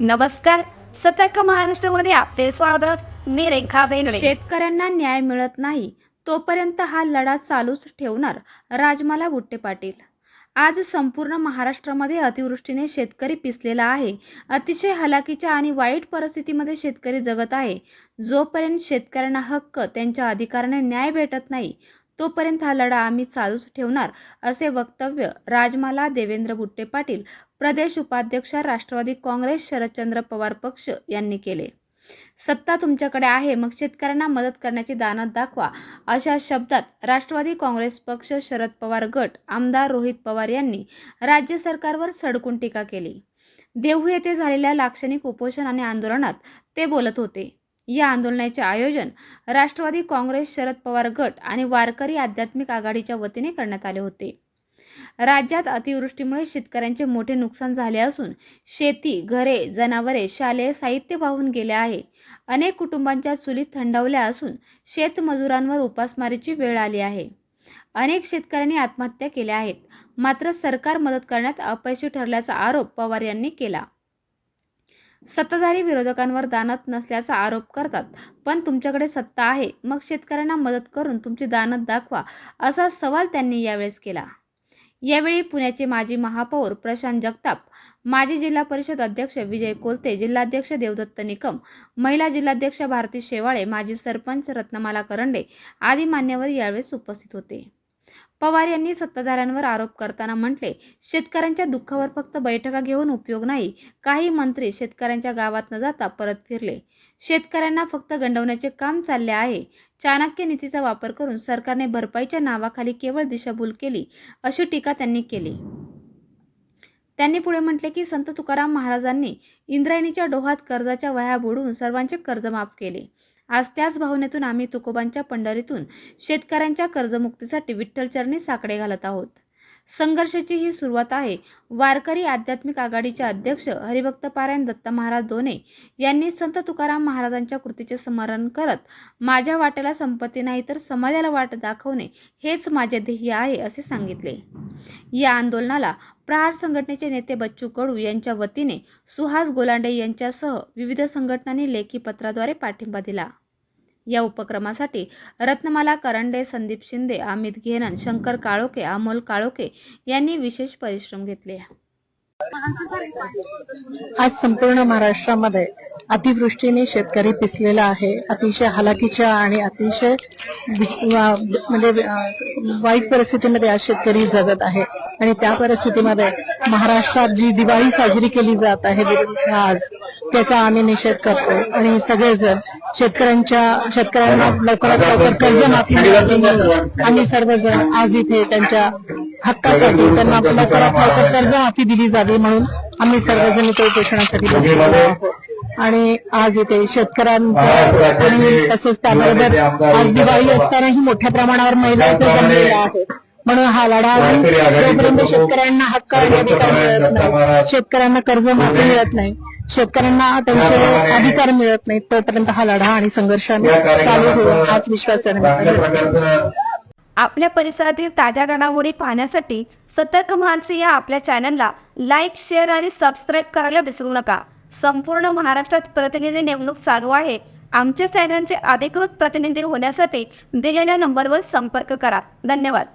नमस्कार. सतर्क महाराष्ट्रामध्ये आपले स्वागत. मी रेखा बेनडे शेतकऱ्यांना न्याय मिळत नाही तोपर्यंत हा लढा चालूच ठेवणार राजमाला बुट्टे पाटील. आज संपूर्ण महाराष्ट्रामध्ये अतिवृष्टीने शेतकरी पिसलेला आहे. अतिशय हलाखीच्या आणि वाईट परिस्थितीमध्ये शेतकरी जगत आहे. जोपर्यंत शेतकऱ्यांना हक्क त्यांच्या अधिकाराने न्याय भेटत नाही तोपर्यंत हा लढा आम्ही चालूच ठेवणार असे वक्तव्य राजमाला देवेंद्र बुट्टे पाटील प्रदेश उपाध्यक्ष राष्ट्रवादी काँग्रेस शरदचंद्र पवार पक्ष यांनी केले. सत्ता तुमच्याकडे आहे मग शेतकऱ्यांना मदत करण्याची दानत दाखवा अशा शब्दात राष्ट्रवादी काँग्रेस पक्ष शरद पवार गट आमदार रोहित पवार यांनी राज्य सरकारवर सडकून टीका केली. देहू येथे झालेल्या लाक्षणिक उपोषण आणि आंदोलनात ते बोलत होते. या आंदोलनाचे आयोजन राष्ट्रवादी काँग्रेस शरद पवार गट आणि वारकरी आध्यात्मिक आघाडीच्या वतीने करण्यात आले होते. राज्यात अतिवृष्टीमुळे शेतकऱ्यांचे मोठे नुकसान झाले असून शेती घरे जनावरे शालेय साहित्य वाहून गेले आहे. अनेक कुटुंबांच्या चुलीत थंडावल्या असून शेतमजुरांवर उपासमारीची वेळ आली आहे. अनेक शेतकऱ्यांनी आत्महत्या केल्या आहेत. मात्र सरकार मदत करण्यात अपयशी ठरल्याचा आरोप पवार यांनी केला. सत्ताधारी विरोधकांवर दानत नसल्याचा आरोप करतात. पण तुमच्याकडे सत्ता आहे मग शेतकऱ्यांना मदत करून तुमची दानत दाखवा असा सवाल त्यांनी यावेळेस केला. यावेळी पुण्याचे माजी महापौर प्रशांत जगताप माजी जिल्हा परिषद अध्यक्ष विजय कोलते जिल्हाध्यक्ष देवदत्त निकम महिला जिल्हाध्यक्ष भारती शेवाळे माजी सरपंच रत्नमाला करंडे आदी मान्यवर यावेळेस उपस्थित होते. पवार यांनी सत्ताधाऱ्यांवर आरोप करताना म्हटले शेतकऱ्यांच्या दुःखावर फक्त बैठका घेऊन उपयोग नाही. काही मंत्री शेतकऱ्यांच्या गावात न जाता परत फिरले. शेतकऱ्यांना फक्त गंडवण्याचे काम चालले आहे. चाणक्य नीतीचा वापर करून सरकारने भरपाईच्या नावाखाली केवळ दिशाभूल केली अशी टीका त्यांनी केली. त्यांनी पुढे म्हटले की संत तुकाराम महाराजांनी इंद्रायणीच्या डोहात कर्जाच्या वह्या बुडवून सर्वांचे कर्ज माफ केले. आज त्याच भावनेतून आम्ही तुकोबांच्या पंढरीतून शेतकऱ्यांच्या कर्जमुक्तीसाठी विठ्ठलचरणी साकडे घालत आहोत. संघर्षाची ही सुरुवात आहे. वारकरी आध्यात्मिक आघाडीचे अध्यक्ष हरिभक्त पारायण दत्त महाराज दोने यांनी संत तुकाराम महाराजांच्या कृतीचे स्मरण करत माझ्या वाट्याला संपत्ती नाही तर समाजाला वाट दाखवणे हेच माझे ध्येय आहे असे सांगितले. या आंदोलनाला प्रहार संघटनेचे नेते बच्चू कडू यांच्या वतीने सुहास गोलांडे यांच्यासह विविध संघटनांनी लेखी पत्राद्वारे पाठिंबा दिला. या उपक्रमासाठी रत्नमाला करंडे संदीप शिंदे अमित घेनन शंकर काळोके अमोल काळोके यांनी विशेष परिश्रम घेतले. आज संपूर्ण महाराष्ट्रामध्ये अतिवृष्टीने शेतकरी पिसलेला आहे. अतिशय हलाखीच्या आणि अतिशय म्हणजे वाईट परिस्थितीमध्ये आज शेतकरी जगत आहे. आणि त्या परिस्थितीमध्ये महाराष्ट्रात जी दिवाळी साजरी केली जात आहे आज त्याचा आम्ही निषेध करतो. आणि सगळेजण शेतकऱ्यांच्या शेतकऱ्यांना लवकरात लवकर कर्जमाफी मिळावी म्हणून आम्ही सर्वजण आज इथे त्यांच्या हक्कासाठी त्यांना लवकरात लवकर कर्जमाफी दिली जावी म्हणून आम्ही सर्वजण इथे उपोषणासाठी आणि आज इथे शेतकऱ्यांच्या आणि तसंच त्याबरोबर आज दिवाळी असतानाही मोठ्या प्रमाणावर महिला इथे जमलेल्या आहेत. म्हणून हा लढा आम्ही जोपर्यंत शेतकऱ्यांना हक्क आणि अधिकार मिळत नाही शेतकऱ्यांना कर्जमाफी मिळत नाही शेतकऱ्यांना त्यांचे अधिकार मिळत नाही तोपर्यंत हा लढा आणि संघर्ष चालू ठेवू हाच विश्वास आहे आपल्या परिसरातील ताज्या घडामोडी पाहण्यासाठी सतर्क मानसी या आपल्या चॅनलला लाईक शेअर आणि सबस्क्राईब करायला विसरू नका. संपूर्ण महाराष्ट्रात प्रतिनिधी नेमणूक चालू आहे. आमच्या चॅनलचे अधिकृत प्रतिनिधी होण्यासाठी दिलेल्या नंबरवर संपर्क करा. धन्यवाद.